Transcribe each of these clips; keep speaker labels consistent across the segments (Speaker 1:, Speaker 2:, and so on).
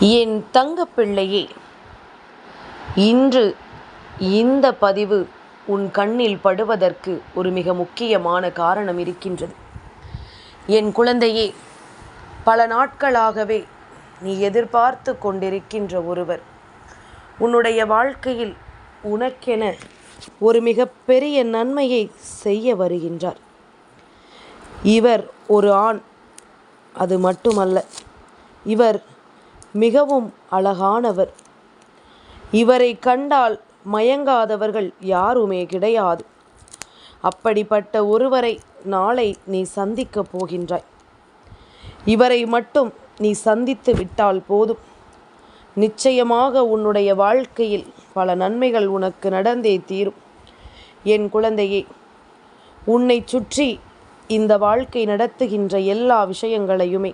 Speaker 1: என் தங்கப்பிள்ளையே இன்று இந்த பதிவு உன் கண்ணில் படுவதற்கு ஒரு மிக முக்கியமான காரணம் இருக்கின்றது. என் குழந்தையே பல நாட்களாகவே நீ எதிர்பார்த்து கொண்டிருக்கின்ற ஒருவர் உன்னுடைய வாழ்க்கையில் உனக்கென ஒரு மிகப்பெரிய நன்மையை செய்ய வருகின்றார். இவர் ஒரு ஆண் அது மட்டுமல்ல இவர் மிகவும் அழகானவர். இவரை கண்டால் மயங்காதவர்கள் யாருமே கிடையாது. அப்படிப்பட்ட ஒருவரை நாளை நீ சந்திக்கப் போகின்றாய். இவரை மட்டும் நீ சந்தித்து விட்டால் போதும். நிச்சயமாக உன்னுடைய வாழ்க்கையில் பல நன்மைகள் உனக்கு நடந்தே தீரும். என் குழந்தையே உன்னை சுற்றி இந்த வாழ்க்கை நடத்துகின்ற எல்லா விஷயங்களையுமே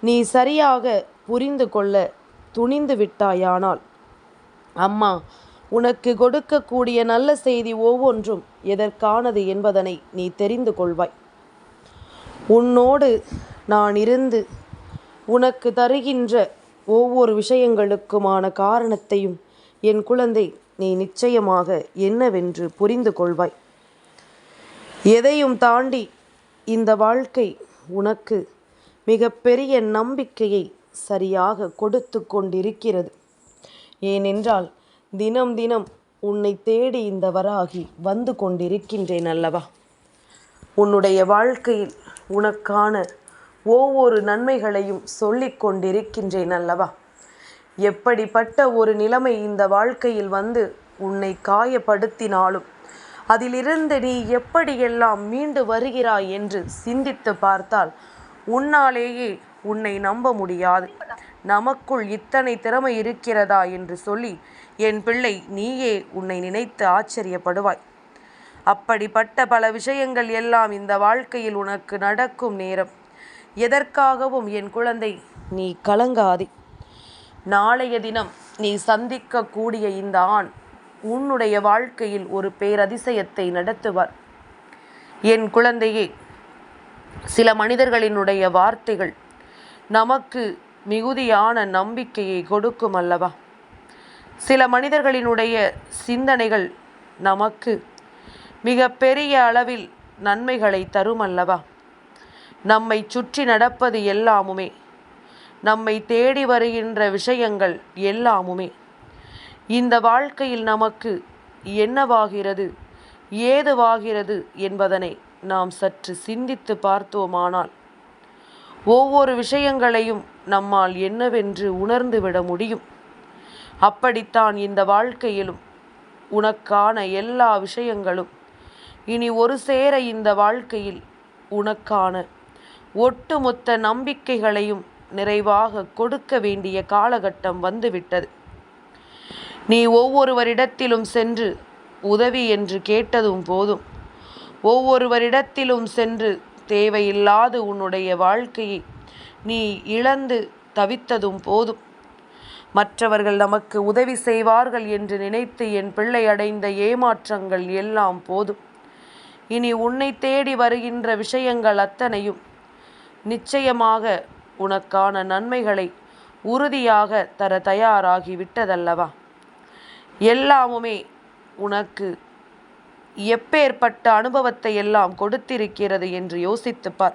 Speaker 1: நீ சரியாக புரிந்து கொள்ள துணிந்து விட்டாயானால். அம்மா உனக்கு கொடுக்கக்கூடிய நல்ல செய்தி ஒவ்வொன்றும் எதற்கானது என்பதனை நீ தெரிந்து கொள்வாய். உன்னோடு நான் இருந்து உனக்கு தருகின்ற ஒவ்வொரு விஷயங்களுக்குமான காரணத்தையும் என் குழந்தை நீ நிச்சயமாக என்னவென்று புரிந்து கொள்வாய். எதையும் தாண்டி இந்த வாழ்க்கை உனக்கு மிகப்பெரிய நம்பிக்கையை சரியாக கொடுத்து கொண்டிருக்கிறது. ஏனென்றால் தினம் தினம் உன்னை தேடி இந்த வராகி வந்து கொண்டிருக்கின்றேன் அல்லவா? உன்னுடைய வாழ்க்கையில் உனக்கான ஒவ்வொரு நன்மைகளையும் சொல்லிக் கொண்டிருக்கின்றேன் அல்லவா? எப்படிப்பட்ட ஒரு நிலைமை இந்த வாழ்க்கையில் வந்து உன்னை காயப்படுத்தினாலும் அதிலிருந்து நீ எப்படியெல்லாம் மீண்டு வருகிறாய் என்று சிந்தித்து பார்த்தால் உன்னாலேயே உன்னை நம்ப முடியாது. நமக்குள் இத்தனை திறமை இருக்கிறதா? என்று சொல்லி என் பிள்ளை நீயே உன்னை நினைத்து ஆச்சரியப்படுவாய். அப்படிப்பட்ட பல விஷயங்கள் எல்லாம் இந்த வாழ்க்கையில் உனக்கு நடக்கும் நேரம். எதற்காகவும் என் குழந்தை நீ கலங்காதே. நாளைய தினம் நீ சந்திக்கக்கூடிய இந்த ஆண் உன்னுடைய வாழ்க்கையில் ஒரு பேரதிசயத்தை நடத்துவார். என் குழந்தையே சில மனிதர்களினுடைய வார்த்தைகள் நமக்கு மிகுதியான நம்பிக்கையை கொடுக்கும் அல்லவா? சில மனிதர்களினுடைய சிந்தனைகள் நமக்கு மிக பெரிய அளவில் நன்மைகளை தரும் அல்லவா? நம்மை சுற்றி நடப்பது எல்லாமுமே நம்மை தேடி வருகின்ற விஷயங்கள் எல்லாமுமே இந்த வாழ்க்கையில் நமக்கு என்னவாகிறது ஏதுவாகிறது என்பதனை நாம் சற்று சிந்தித்து பார்த்தோமானால் ஒவ்வொரு விஷயங்களையும் நம்மால் என்னவென்று உணர்ந்துவிட முடியும். அப்படித்தான் இந்த வாழ்க்கையிலும் உனக்கான எல்லா விஷயங்களும். இனி ஒரு சேர இந்த வாழ்க்கையில் உனக்கான ஒட்டுமொத்த நம்பிக்கைகளையும் நிறைவாக கொடுக்க வேண்டிய காலகட்டம் வந்துவிட்டது. நீ ஒவ்வொருவரிடத்திலும் சென்று உதவி என்று கேட்டதும் போதும். ஒவ்வொருவரிடத்திலும் சென்று தேவையில்லாது உன்னுடைய வாழ்க்கையை நீ இழந்து தவித்ததும் போதும். மற்றவர்கள் நமக்கு உதவி செய்வார்கள் என்று நினைத்து என் பிள்ளை அடைந்த ஏமாற்றங்கள் எல்லாம் போதும். இனி உன்னை தேடி வருகின்ற விஷயங்கள் அத்தனையும் நிச்சயமாக உனக்கான நன்மைகளை உறுதியாக தர தயாராகி விட்டதல்லவா எல்லாமுமே உனக்கு எப்பேற்பட்ட அனுபவத்தை எல்லாம் கொடுத்திருக்கிறது என்று யோசித்துப்பார்.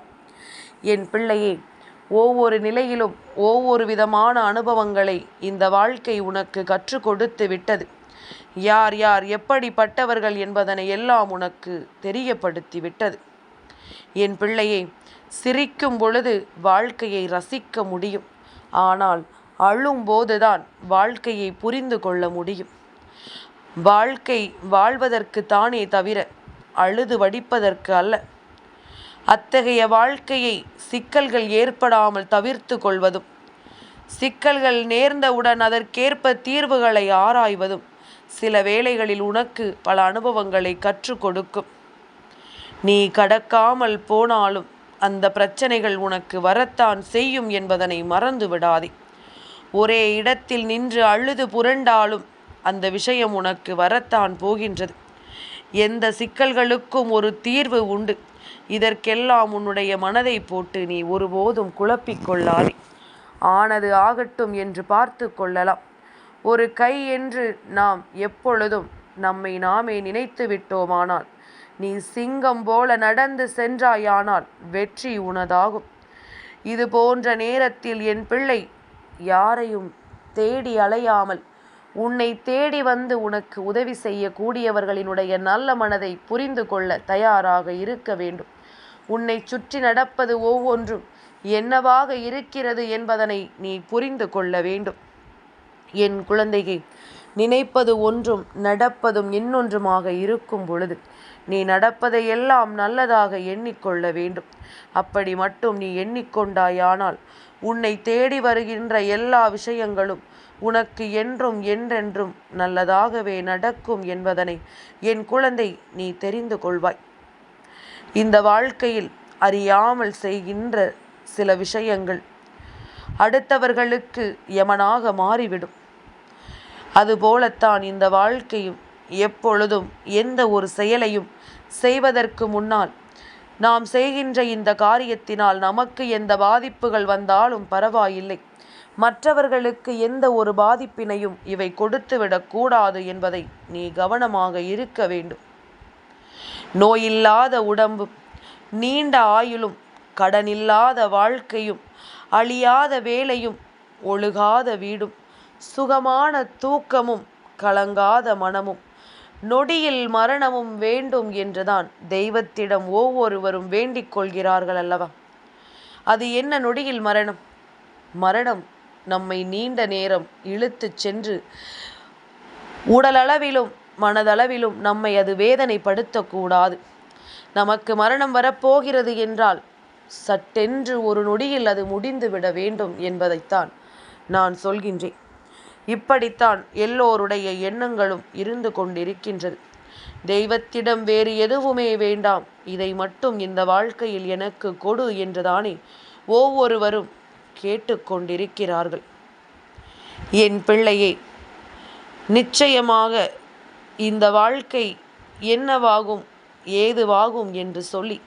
Speaker 1: என் பிள்ளையே ஒவ்வொரு நிலையிலும் ஒவ்வொரு விதமான அனுபவங்களை இந்த வாழ்க்கை உனக்கு கற்றுக் கொடுத்து விட்டது. யார் யார் எப்படிப்பட்டவர்கள் என்பதனை எல்லாம் உனக்கு தெரியப்படுத்தி விட்டது. என் பிள்ளையே சிரிக்கும் பொழுது வாழ்க்கையை ரசிக்க முடியும். ஆனால் அழும்போதுதான் வாழ்க்கையை புரிந்து கொள்ள முடியும். வாழ்க்கை வாழ்வதற்கு தானே தவிர அழுது வடிப்பதற்கு அல்ல. அத்தகைய வாழ்க்கையை சிக்கல்கள் ஏற்படாமல் தவிர்த்து கொள்வதும் சிக்கல்கள் நேர்ந்தவுடன் அதற்கேற்ப தீர்வுகளை ஆராய்வதும் சில வேளைகளில் உனக்கு பல அனுபவங்களை கற்றுக் கொடுக்கும். நீ கடக்காமல் போனாலும் அந்த பிரச்சனைகள் உனக்கு வரத்தான் செய்யும் என்பதனை மறந்து விடாதே ஒரே இடத்தில் நின்று அழுது புரண்டாலும் அந்த விஷயம் உனக்கு வரத்தான் போகின்றது. எந்த சிக்கல்களுக்கும் ஒரு தீர்வு உண்டு. இதற்கெல்லாம் உன்னுடைய மனதை போட்டு நீ ஒருபோதும் குழப்பிக்கொள்ளாதே ஆனது ஆகட்டும் என்று பார்த்து கொள்ளலாம். ஒரு கை என்று நாம் எப்பொழுதும் நம்மை நாமே நினைத்து விட்டோமானால் நீ சிங்கம் போல நடந்து சென்றாயானால் வெற்றி உனதாகும். இது போன்ற நேரத்தில் என் பிள்ளை யாரையும் தேடி அலையாமல் உன்னை தேடி வந்து உனக்கு உதவி செய்யக்கூடியவர்களினுடைய நல்ல மனதை புரிந்து கொள்ள தயாராக இருக்க வேண்டும். உன்னை சுற்றி நடப்பது ஒவ்வொன்றும் என்னவாக இருக்கிறது என்பதனை நீ புரிந்து கொள்ள வேண்டும். என் குழந்தையை நினைப்பது ஒன்றும் நடப்பதும் இன்னொன்றுமாக இருக்கும் பொழுது நீ நடப்பதை எல்லாம் நல்லதாக எண்ணிக்கொள்ள வேண்டும். அப்படி மட்டும் நீ எண்ணிக்கொண்டாயானால் உன்னை தேடி வருகின்ற எல்லா விஷயங்களும் உனக்கு என்றும் என்றென்றும் நல்லதாகவே நடக்கும் என்பதனை என் குழந்தை நீ தெரிந்து கொள்வாய். இந்த வாழ்க்கையில் அறியாமல் செய்கின்ற சில விஷயங்கள் அடுத்தவர்களுக்கு யமனாக மாறிவிடும். அதுபோலத்தான் இந்த வாழ்க்கையும் எப்பொழுதும் எந்த ஒரு செயலையும் செய்வதற்கு முன்னால் நாம் செய்கின்ற இந்த காரியத்தினால் நமக்கு எந்த பாதிப்புகள் வந்தாலும் பரவாயில்லை. மற்றவர்களுக்கு எந்த ஒரு பாதிப்பினையும் இவை கொடுத்துவிடக்கூடாது என்பதை நீ கவனமாக இருக்க வேண்டும். நோயில்லாத உடம்பும் நீண்ட ஆயுளும் கடனில்லாத வாழ்க்கையும் அழியாத வேலையும் ஒழுகாத வீடும் சுகமான தூக்கமும் கலங்காத மனமும் நொடியில் மரணமும் வேண்டும் என்றுதான் தெய்வத்திடம் ஒவ்வொருவரும் வேண்டிக் கொள்கிறார்கள் அல்லவா? அது என்ன நொடியில் மரணம்? மரணம் நம்மை நீண்ட நேரம் இழுத்துச் சென்று உடலளவிலும் மனதளவிலும் நம்மை அது வேதனைப்படுத்தக்கூடாது. நமக்கு மரணம் வரப்போகிறது என்றால் சட்டென்று ஒரு நொடியில் அது முடிந்துவிட வேண்டும் என்பதைத்தான் நான் சொல்கின்றேன். இப்படித்தான் எல்லோருடைய எண்ணங்களும் இருந்து கொண்டிருக்கின்றது. தெய்வத்திடம் வேறு எதுவுமே வேண்டாம். இதை மட்டும் இந்த வாழ்க்கையில் எனக்கு கொடு என்றுதானே ஒவ்வொருவரும் கேட்டுக்கொண்டிருக்கிறார்கள். என் பிள்ளையே நிச்சயமாக இந்த வாழ்க்கை என்னவாகும் ஏதுவாகும் என்று சொல்லி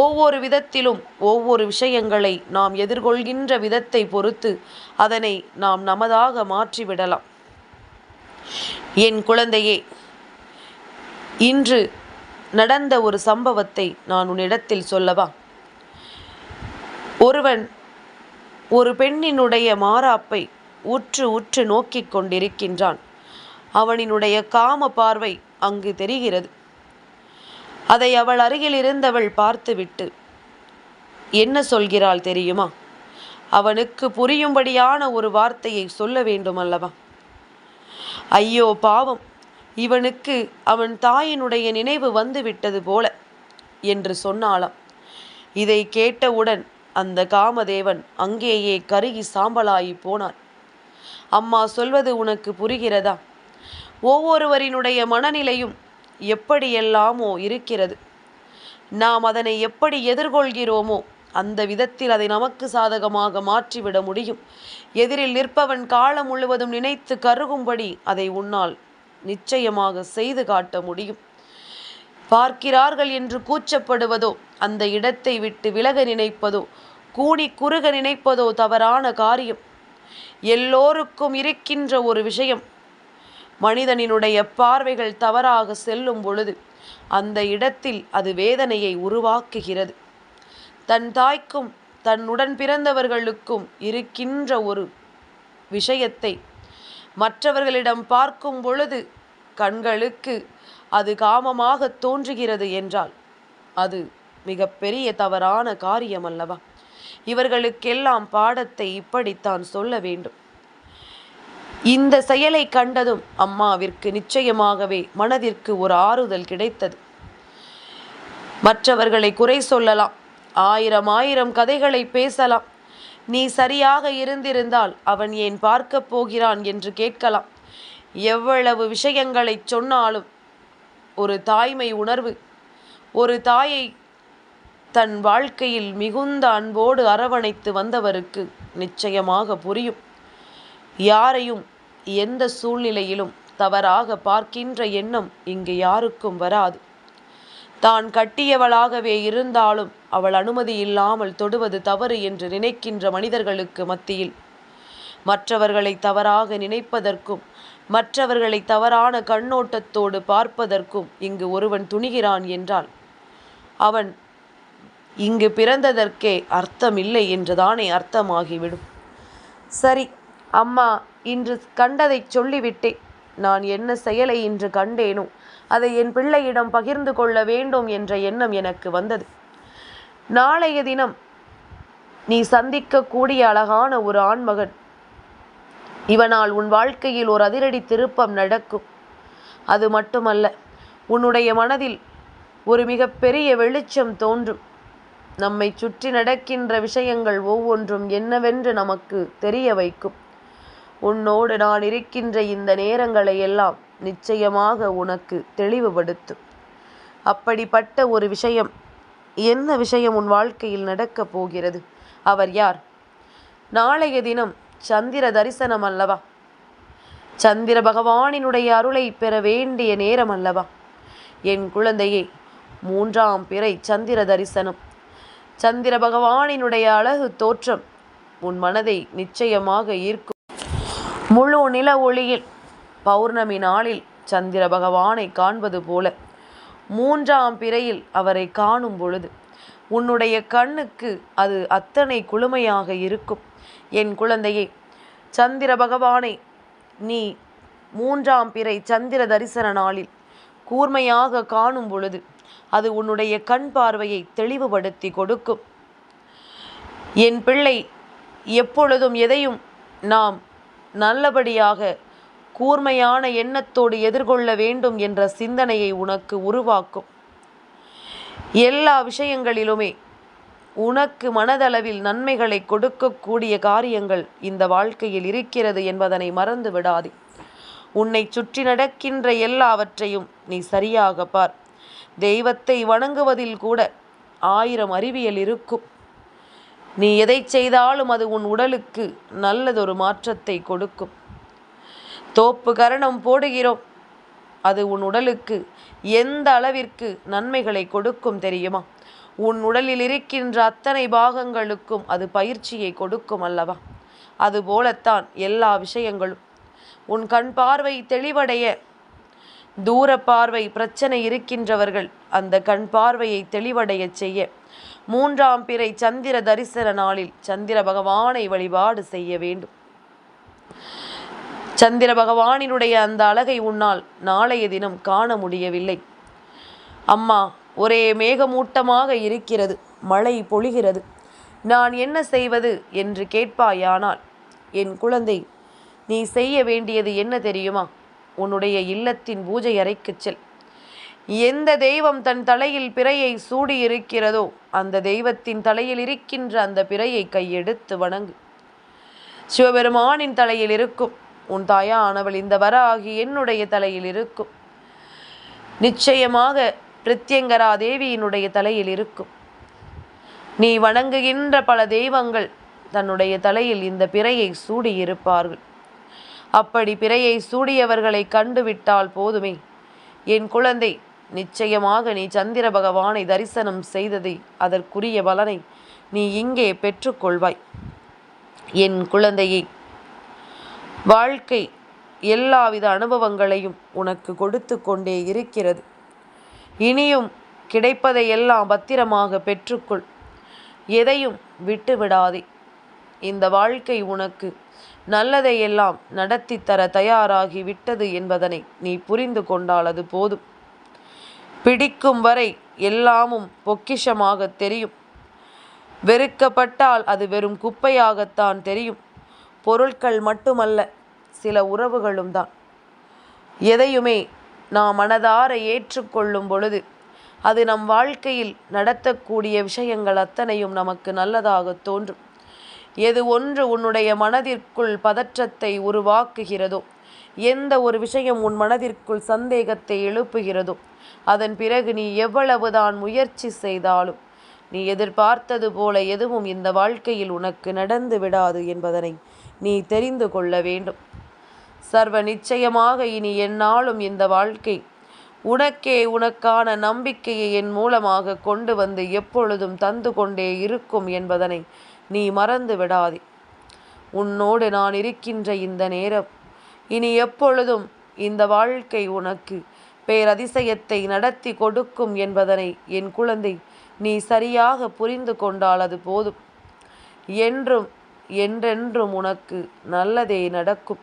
Speaker 1: ஒவ்வொரு விதத்திலும் ஒவ்வொரு விஷயங்களை நாம் எதிர்கொள்கின்ற விதத்தை பொறுத்து அதனை நாம் நமதாக மாற்றிவிடலாம். என் குழந்தையே இன்று நடந்த ஒரு சம்பவத்தை நான் உன்னிடத்தில் சொல்லவா? ஒருவன் ஒரு பெண்ணினுடைய மாறாப்பை உற்று உற்று நோக்கிக் கொண்டிருக்கின்றான். அவனினுடைய காம பார்வை அங்கு தெரிகிறது. அதை அவள் அருகில் இருந்தவள் பார்த்துவிட்டு என்ன சொல்கிறாள் தெரியுமா? அவனுக்கு புரியும்படியான ஒரு வார்த்தையை சொல்ல வேண்டும் அல்லவா ஐயோ பாவம்! இவனுக்கு அவன் தாயினுடைய நினைவு வந்து விட்டது போல என்று சொன்னாளாம். இதை கேட்டவுடன் அந்த காமதேவன் அங்கேயே கருகி சாம்பலாகி போனான். அம்மா சொல்வது உனக்கு புரிகிறதா? ஒவ்வொருவரினுடைய மனநிலையும் எப்படியெல்லாமோ இருக்கிறது. நாம் அதனை எப்படி எதிர்கொள்கிறோமோ அந்த விதத்தில் அதை நமக்கு சாதகமாக மாற்றிவிட முடியும். எதிரில் நிற்பவன் காலம் முழுவதும் நினைத்து கருகும்படி அதை உன்னால் நிச்சயமாக செய்து காட்ட முடியும். பார்க்கிறார்கள் என்று கூச்சப்படுவதோ அந்த இடத்தை விட்டு விலக நினைப்பதோ கூடி குறுக நினைப்பதோ தவறான காரியம். எல்லோருக்கும் இருக்கின்ற ஒரு விஷயம் மனிதனினுடைய பார்வைகள் தவறாக செல்லும் பொழுது அந்த இடத்தில் அது வேதனையை உருவாக்குகிறது. தன் தாய்க்கும் தன்னுடன் பிறந்தவர்களுக்கும் இருக்கின்ற ஒரு விஷயத்தை மற்றவர்களிடம் பார்க்கும் பொழுது கண்களுக்கு அது காமமாக தோன்றுகிறது என்றால் அது மிக பெரிய தவறான காரியம் அல்லவா? இவர்களுக்கெல்லாம் பாடத்தை இப்படித்தான் சொல்ல வேண்டும். இந்த செயலை கண்டதும் அம்மாவிற்கு நிச்சயமாகவே மனதிற்கு ஒரு ஆறுதல் கிடைத்தது. மற்றவர்களை குறை சொல்லலாம். ஆயிரம் ஆயிரம் கதைகளை பேசலாம். நீ சரியாக இருந்திருந்தால் அவன் ஏன் பார்க்கப் போகிறான் என்று கேட்கலாம். எவ்வளவு விஷயங்களை சொன்னாலும் ஒரு தாய்மை உணர்வு. ஒரு தாயை தன் வாழ்க்கையில் மிகுந்த அன்போடு அரவணைத்து வந்தவருக்கு நிச்சயமாக புரியும். யாரையும் எந்த சூழ்நிலையிலும் தவறாக பார்க்கின்ற எண்ணம் இங்கு யாருக்கும் வராது. தான் கட்டியவளாகவே இருந்தாலும் அவள் அனுமதி இல்லாமல் தொடுவது தவறு என்று நினைக்கின்ற மனிதர்களுக்கு மத்தியில் மற்றவர்களை தவறாக நினைப்பதற்கும் மற்றவர்களை தவறான கண்ணோட்டத்தோடு பார்ப்பதற்கும் இங்கு ஒருவன் துணிகிறான் என்றால் அவன் இங்கு பிறந்ததற்கே அர்த்தமில்லை என்றுதானே அர்த்தமாகிவிடும். சரி அம்மா இன்று கண்டதை சொல்லிவிட்டேன். நான் என்ன செயலை இன்று கண்டேனோ அதை என் பிள்ளையிடம் பகிர்ந்து கொள்ள வேண்டும் என்ற எண்ணம் எனக்கு வந்தது. நாளைய தினம் நீ சந்திக்கக்கூடிய அழகான ஒரு ஆண்மகன் இவனால் உன் வாழ்க்கையில் ஒரு அதிரடி திருப்பம் நடக்கும். அது மட்டுமல்ல உன்னுடைய மனதில் ஒரு மிகப்பெரிய வெளிச்சம் தோன்றும். நம்மை சுற்றி நடக்கின்ற விஷயங்கள் ஒவ்வொன்றும் என்னவென்று நமக்கு தெரிய வைக்கும். உன்னோடு நான் இருக்கின்ற இந்த நேரங்களை எல்லாம் நிச்சயமாக உனக்கு தெளிவுபடுத்தும். அப்படிப்பட்ட ஒரு விஷயம் என்ன விஷயம் உன் வாழ்க்கையில் நடக்கப் போகிறது? அவர் யார்? நாளைய தினம் சந்திர தரிசனம் அல்லவா? சந்திர பகவானினுடைய அருளை பெற வேண்டிய நேரம் அல்லவா? என் குழந்தையே மூன்றாம் பிறை சந்திர தரிசனம். சந்திர பகவானினுடைய அழகு தோற்றம் உன் மனதை நிச்சயமாக ஈர்க்கும். முழு நில ஒளியில் பௌர்ணமி நாளில் சந்திர பகவானை காண்பது போல மூன்றாம் பிறையில் அவரை காணும் பொழுது உன்னுடைய கண்ணுக்கு அது அத்தனை குளுமையாக இருக்கும். என் குழந்தையே சந்திர பகவானை நீ மூன்றாம் பிறை சந்திர தரிசன நாளில் கூர்மையாக காணும் பொழுது அது உன்னுடைய கண் பார்வையை தெளிவுபடுத்தி கொடுக்கும். என் பிள்ளை எப்பொழுதும் எதையும் நாம் நல்லபடியாக கூர்மையான எண்ணத்தோடு எதிர்கொள்ள வேண்டும் என்ற சிந்தனையை உனக்கு உருவாக்கும். எல்லா விஷயங்களிலுமே உனக்கு மனதளவில் நன்மைகளை கொடுக்கக்கூடிய காரியங்கள் இந்த வாழ்க்கையில் இருக்கிறது என்பதனை மறந்து விடாதே. உன்னை சுற்றி நடக்கின்ற எல்லாவற்றையும் நீ சரியாக பார். தெய்வத்தை வணங்குவதில் கூட ஆயிரம் அறிவியல் இருக்கும். நீ எதை செய்தாலும் அது உன் உடலுக்கு நல்லதொரு மாற்றத்தை கொடுக்கும். தோப்பு கரணம் போடுகிறோம். அது உன் உடலுக்கு எந்த அளவிற்கு நன்மைகளை கொடுக்கும் தெரியுமா? உன் உடலில் இருக்கின்ற அத்தனை பாகங்களுக்கும் அது பயிற்சியை கொடுக்கும் அல்லவா? அதுபோலத்தான் எல்லா விஷயங்களும். உன் கண் பார்வை தெளிவடைய தூர பார்வை பிரச்சனை இருக்கின்றவர்கள் அந்த கண் பார்வையை தெளிவடைய செய்ய மூன்றாம் பிறை சந்திர தரிசன நாளில் சந்திர பகவானை வழிபாடு செய்ய வேண்டும். சந்திர பகவானினுடைய அந்த அழகை உன்னால் நாளைய தினம் காண முடியவில்லை. அம்மா ஒரே மேகமூட்டமாக இருக்கிறது. மழை பொழிகிறது. நான் என்ன செய்வது என்று கேட்பாயானால் என் குழந்தை நீ செய்ய வேண்டியது என்ன தெரியுமா? உன்னுடைய இல்லத்தின் பூஜை அறைக்குச் செல். எந்த தெய்வம் தன் தலையில் பிறையை சூடியிருக்கிறதோ அந்த தெய்வத்தின் தலையில் இருக்கின்ற அந்த பிறையை கையெடுத்து வணங்கு. சிவபெருமானின் தலையில் இருக்கும். உன் தாயானவள் இந்த வர ஆகி என்னுடைய தலையில் இருக்கும். நிச்சயமாக பிரித்யங்கரா தேவியினுடைய தலையில் இருக்கும். நீ வணங்குகின்ற பல தெய்வங்கள் தன்னுடைய தலையில் இந்த பிறையை சூடியிருப்பார்கள். அப்படி பிறையை சூடியவர்களை கண்டுவிட்டால் போதுமே. என் குழந்தை நிச்சயமாக நீ சந்திர பகவானை தரிசனம் செய்ததை அதற்குரிய பலனை நீ இங்கே பெற்றுக்கொள்வாய். என் குழந்தையை வாழ்க்கை எல்லாவித அனுபவங்களையும் உனக்கு கொடுத்து கொண்டே இருக்கிறது. இனியும் கிடைப்பதையெல்லாம் பத்திரமாக பெற்றுக்கொள். எதையும் விட்டுவிடாதே. இந்த வாழ்க்கை உனக்கு நல்லதையெல்லாம் நடத்தி தர தயாராகி விட்டது என்பதனை நீ புரிந்து கொண்டால் அது போதும். பிடிக்கும் வரை எல்லாமும் பொக்கிஷமாக தெரியும். வெறுக்கப்பட்டால் அது வெறும் குப்பையாகத்தான் தெரியும். பொருட்கள் மட்டுமல்ல சில உறவுகளும் தான். எதையுமே நாம் மனதார ஏற்றுக்கொள்ளும் பொழுது அது நம் வாழ்க்கையில் நடத்தக்கூடிய விஷயங்கள் அத்தனையும் நமக்கு நல்லதாக தோன்றும். எது ஒன்று உன்னுடைய மனதிற்குள் பதற்றத்தை உருவாக்குகிறதோ எந்த ஒரு விஷயம் உன் மனதிற்குள் சந்தேகத்தை எழுப்புகிறதோ அதன் பிறகு நீ எவ்வளவுதான் முயற்சி செய்தாலும் நீ எதிர்பார்த்தது போல எதுவும் இந்த வாழ்க்கையில் உனக்கு நடந்து விடாது என்பதனை நீ தெரிந்து கொள்ள வேண்டும். சர்வ நிச்சயமாக இனி என்னாலும் இந்த வாழ்க்கை. உனக்கே உனக்கான நம்பிக்கையை என் மூலமாக கொண்டு வந்து எப்பொழுதும் தந்து கொண்டே இருக்கும் என்பதனை நீ மறந்து விடாதே. உன்னோடு நான் இருக்கின்ற இந்த நேரம் இனி எப்பொழுதும் இந்த வாழ்க்கை உனக்கு பேரதிசயத்தை நடத்தி கொடுக்கும் என்பதனை என் குழந்தை நீ சரியாக புரிந்து கொண்டால் அது போதும். என்றும் என்றென்றும் உனக்கு நல்லதே நடக்கும்.